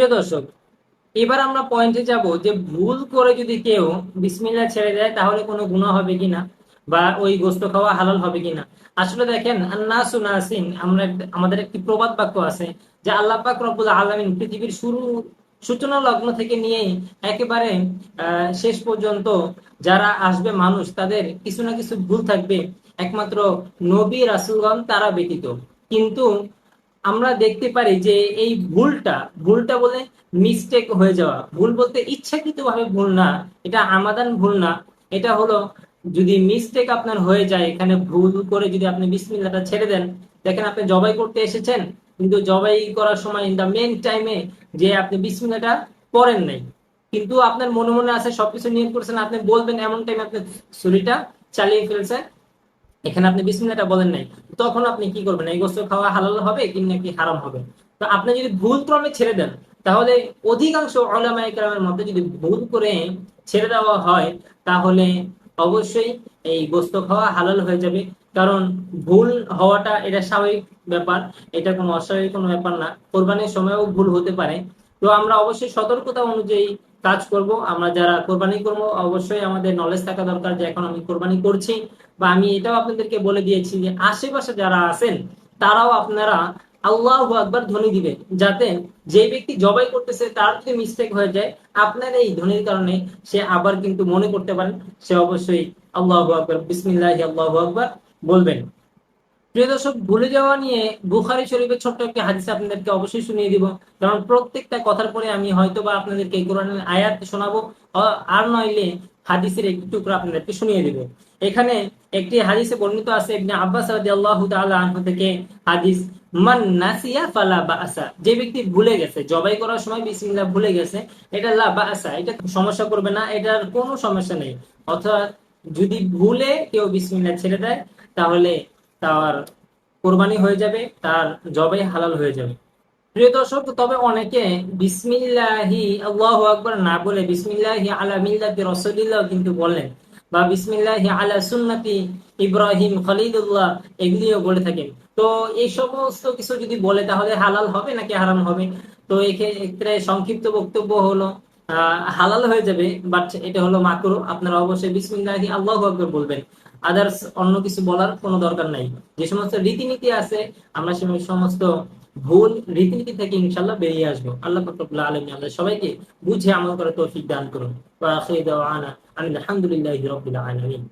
প্রিয় দর্শক, এবার আমরা পয়েন্টে যাব যে ভুল করে যদি কেউ বিসমিল্লাহ ছেড়ে দেয়, তাহলে কোনো গুনাহ হবে কিনা? বা ওই গোস্ত খাওয়া হালাল হবে কিনা? আসলে দেখেন, আন্নাসু নাসিন আমরা আমাদের একটি প্রবাদ বাক্য আছে যে আল্লাহ পাক রব্বুল আলামিন পৃথিবীর শুরু সূচনা লগ্ন থেকে নিয়েই একেবারে শেষ পর্যন্ত যারা আসবে মানুষ, তাদের কিছু না কিছু ভুল থাকবে। একমাত্র নবী রাসুলগণ তারা ব্যতীত। কিন্তু আমরা দেখতে পারি যে এই ভুলটা ভুলটা বলে মিস্টেক হয়ে যাওয়া। ভুল বলতে ইচ্ছাকৃত ভাবে ভুল না, এটা আমাদান ভুল না। এটা হলো যদি মিস্টেক আপনার হয়ে যায়, এখানে ভুল করে যদি আপনি বিসমিল্লাটা ছেড়ে দেন, দেখেন আপনি জবাই করতে এসেছেন, কিন্তু জবাই করার সময় ইন দা মেন টাইমে যে আপনি বিসমিল্লাটা পড়েন নাই। কিন্তু আপনার মনে মনে আছে, সবকিছু নিয়ম করছেন, আপনি বলবেন, এমন টাইমে আপনি ছুরিটা চালিয়ে ফেলছেন এখানে আপনি বিসমিল্লাহটা বলেন নাই, তখন আপনি কি করবেন? এই গোস্ত খাওয়া হালাল হবে কি নাকি হারাম হবে? তো আপনি যদি ভুল ক্রমে ছেড়ে দেন, তাহলে অধিকাংশ ওলামা একরামের মধ্যে যদি ভুল করে ছেড়ে দেওয়া হয়, তাহলে অবশ্যই এই গোস্ত খাওয়া হালাল হয়ে যাবে। কারণ ভুল হওয়াটা এটা স্বাভাবিক ব্যাপার, এটা কোনো অস্বাভাবিক কোনো ব্যাপার না। কোরবানির সময়ও ভুল হতে পারে। তো আমরা অবশ্যই সতর্কতা অনুযায়ী কাজ করব, আমরা যারা কোরবানি করব, অবশ্যই আমাদের নলেজ থাকা দরকার যে এখন আমি কোরবানি করছি। বা আমি এটাও আপনাদেরকে বলে দিয়েছি যে আশেপাশে যারা আছেন, তারাও আপনারা আল্লাহ আকবার ধ্বনি দিবেন, যাতে যে ব্যক্তি জবাই করতেছে তার যদি মিস্টেক হয়ে যায়, আপনার এই ধ্বনির কারণে সে আবার কিন্তু মনে করতে পারেন, সে অবশ্যই আল্লাহ আকবার, বিসমিল্লাহ আল্লাহ আকবার বলবেন। প্রিয় দর্শক, ভুলে যাওয়া নিয়ে বুখারি শরীফের ছোট্ট একটি হাদিস আপনাদেরকে অবশ্যই শুনিয়ে দিব। কারণ প্রত্যেকটা কথার পরে আমি হয়তো বা আপনাদেরকে কোরআনের আয়াত শোনাবো আর নইলে হাদিসের একটি টুকরো আপনাদেরকে শুনিয়ে দিব। এখানে একটি হাদিসে বর্ণিত আছে, ইবনে আব্বাস রাদিয়াল্লাহু তাআলা আনহু থেকে হাদিস, মান নাসিয়া ফালা বাসা যে ব্যক্তি ভুলে গেছে, জবাই করার সময় বিসমিল্লাহ ভুলে গেছে, এটা লা বাসা এটা সমস্যা করবে না, এটার কোনো সমস্যা নেই। অর্থাৎ যদি ভুলে কেউ বিসমিল্লাহ ছেড়ে দেয়, তাহলে তার কোরবানি হয়ে যাবে, তার জবাই হালাল হয়ে যাবে। প্রিয় দর্শক, তবে অনেকে বিসমিল্লাহি, আল্লাহু আকবার না বলে বিসমিল্লাহি আলা মিল্লাতি রাসূলিল্লাহ কিন্তু বলেন বা বিসমিল্লাহি আলা সুন্নতি ইব্রাহিম খলিলুল্লাহ এগুলিও বলে থাকেন। তো এই সমস্ত কিছু যদি বলে তাহলে হালাল হবে নাকি হারাম হবে? তো এক্ষেত্রে সংক্ষিপ্ত বক্তব্য হলো হালাল হয়ে যাবে বাট এটা হলো মাকরু। আপনারা অবশ্যই বিসমিল্লাহি আল্লাহু আকবার বলবেন। আদার্স অন্য কিছু বলার কোনো দরকার নাই। যে সমস্ত রীতিনীতি আছে, আমরা সে সমস্ত ভুল রীতিনীতি থেকে ইনশাল্লাহ বেরিয়ে আসব। আল্লাহ ফকরুল্লাহ আলমী আল্লাহ সবাইকে বুঝে আমল করে তৌফিক দান করুন। আলহামদুলিল্লাহি রাব্বিল আলামিন।